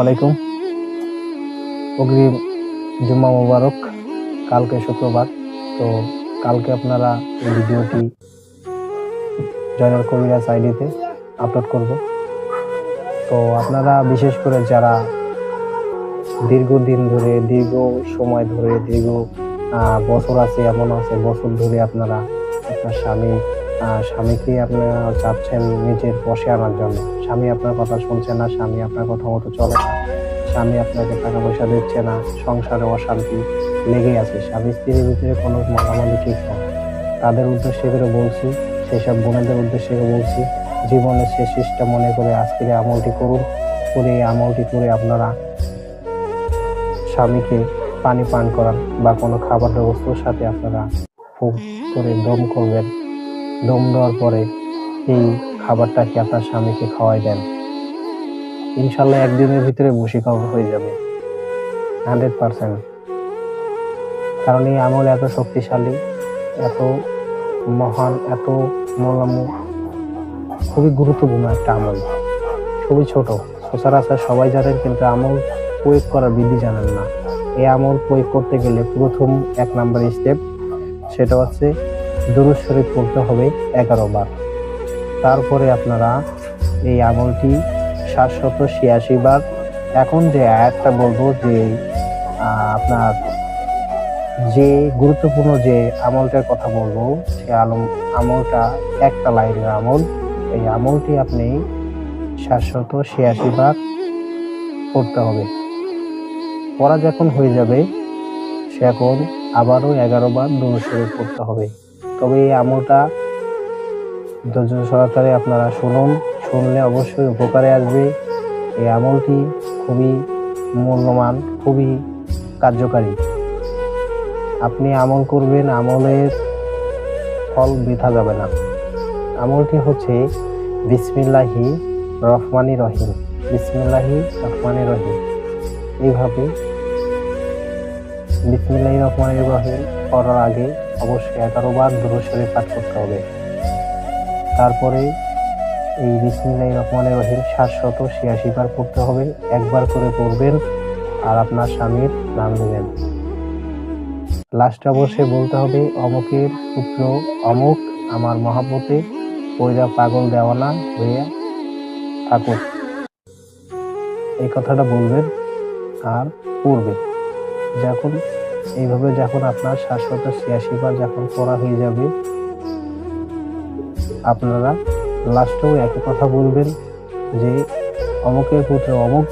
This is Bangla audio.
আলাইকুম। অগ্রিম জুম্মা মোবারক, কালকে শুক্রবার। তো কালকে আপনারা এই ভিডিওটি জয়নাল কবিরাজ আইডিতে আপলোড করব। তো আপনারা বিশেষ করে যারা দীর্ঘদিন ধরে, দীর্ঘ সময় ধরে, দীর্ঘ বছর আছে, এমন আছে, বছর ধরে আপনারা আপনার স্বামী স্বামীকে আপনারা চাচ্ছেন নিজের বসে আনার জন্য। স্বামী আপনার কথা শুনছে না, স্বামী আপনার কথা মতো চলে না। স্বামী আপনাকে টাকা পয়সা দিচ্ছে না, সংসারে অশান্তি লেগে আছে। স্বামী স্ত্রীর ভিতরে কোনো মালামালি ঠিক না তাদের উদ্দেশ্যে করে বলছি, সেসব বোনেদের উদ্দেশ্যে করে বলছি, জীবনের শেষ চেষ্টা মনে করে আজকের আমলটি করুন, করে এই আমলটি করে আপনারা স্বামীকে পানি পান করান বা কোনো খাবার ব্যবস্থার সাথে আপনারা ফুক করে দম করবেন। দম দেওয়ার পরে এই খাবারটাকে আপনার স্বামীকে খাওয়াই দেন? ইনশাল্লাহ একদিনের ভিতরে বশীকরণ হয়ে যাবে। Hundred percent. কারণ এই আমল এত শক্তিশালী, এত মহান, এত মলামু খুবই গুরুত্বপূর্ণ একটা আমল। খুবই ছোট। সচরাচর সবাই জানেন, কিন্তু আমল প্রয়োগ করার বিধি জানেন না। এই আমল প্রয়োগ করতে গেলে প্রথম এক নাম্বার স্টেপ সেটা হচ্ছে দুরুদ শরীফ পড়তে হবে এগারো বার। তারপরে আপনারা এই আমলটি সাতশত ছিয়াশি বার। এখন যে আয়াতটা বলব যে আপনার যে গুরুত্বপূর্ণ যে আমলটার কথা বলব, সে আলম আমলটা একটা লাইনের আমল। এই আমলটি আপনি সাতশত ছিয়াশি বার পড়তে হবে। পড়া যখন হয়ে যাবে, সে এখন আবারও এগারো বার দূরস্বরে পড়তে হবে। তবে এই আমলটা ধৈর্য সহকারে আপনারা শুনুন। শুনলে অবশ্যই উপকারে আসবে। এই আমলটি খুবই মূল্যবান, খুবই কার্যকারী। আপনি আমল করবেন, আমলের ফল বৃথা যাবে না। আমলটি হচ্ছে বিসমিল্লাহি রহমানি রহিম। বিসমিল্লাহি রহমানি রহিম। এইভাবে বিসমিল্লাহি রহমানি রহিম করার আগে অবশ্যই এগারো বার দুরুশরীফ পাঠ করতে হবে। তারপরে এই বিসমিল্লাহি রহমানি রহিম সাতশত ছিয়াশি বার পড়তে হবে। একবার করে পড়বেন আর আপনার স্বামীর নাম নেবেন। লাস্টে অবশ্যই বলতে হবে, অমুকের পুত্র অমুক আমার মহাপতে পয়রা পাগল দেওয়ানা হইয়া থাকুক। এই কথাটা বলবেন আর পড়বেন। যখন, এইভাবে যখন আপনার সাতশত ছিয়াশি বার যখন পড়া হয়ে যাবে, আপনারা লাস্টেও একই কথা বলবেন যে অমুকের পুত্র অমুক